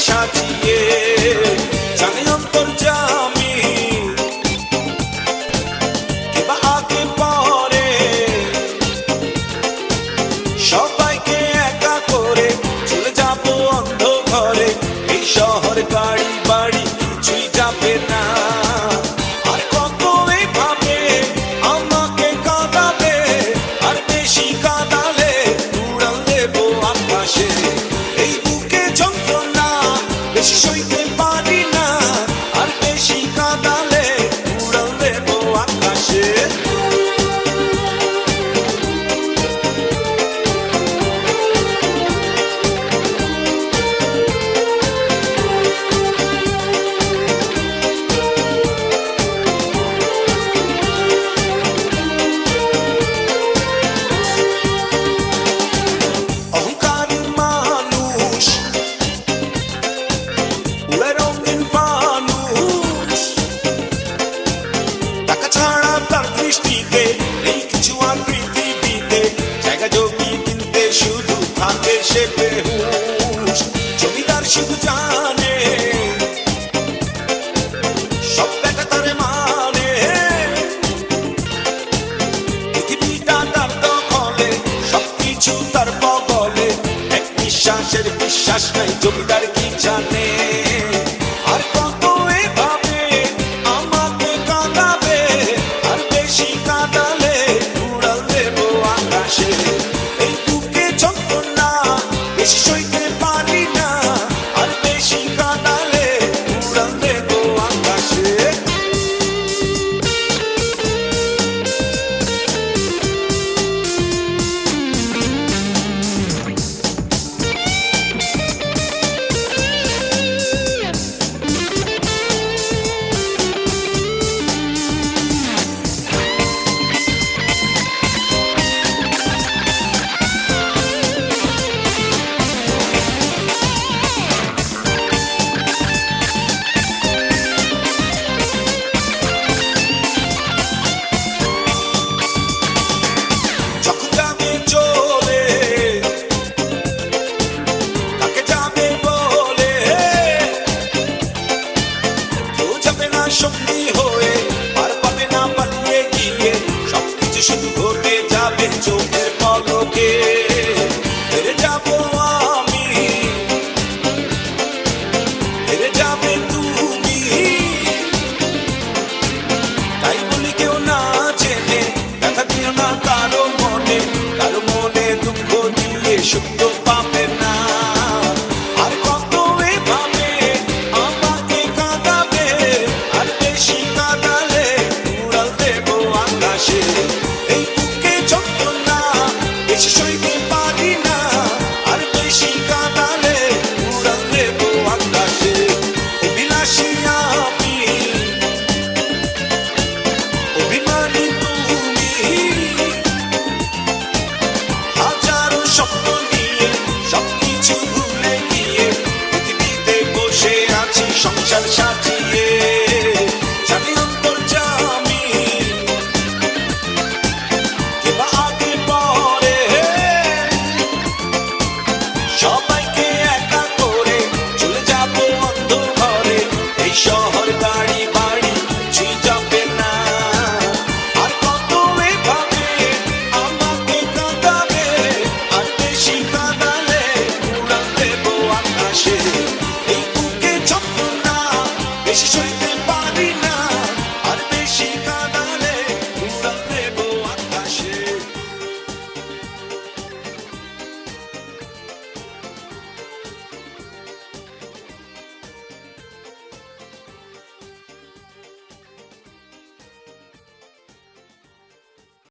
সাজিয়ে পরে সবাইকে একা করে যাব অন্ধ ঘরে এই শহর গাড়ি e ci sono i তার বগলে। এক নিঃশ্বাসের বিশ্বাস নাই জমিদার কি জানে? আর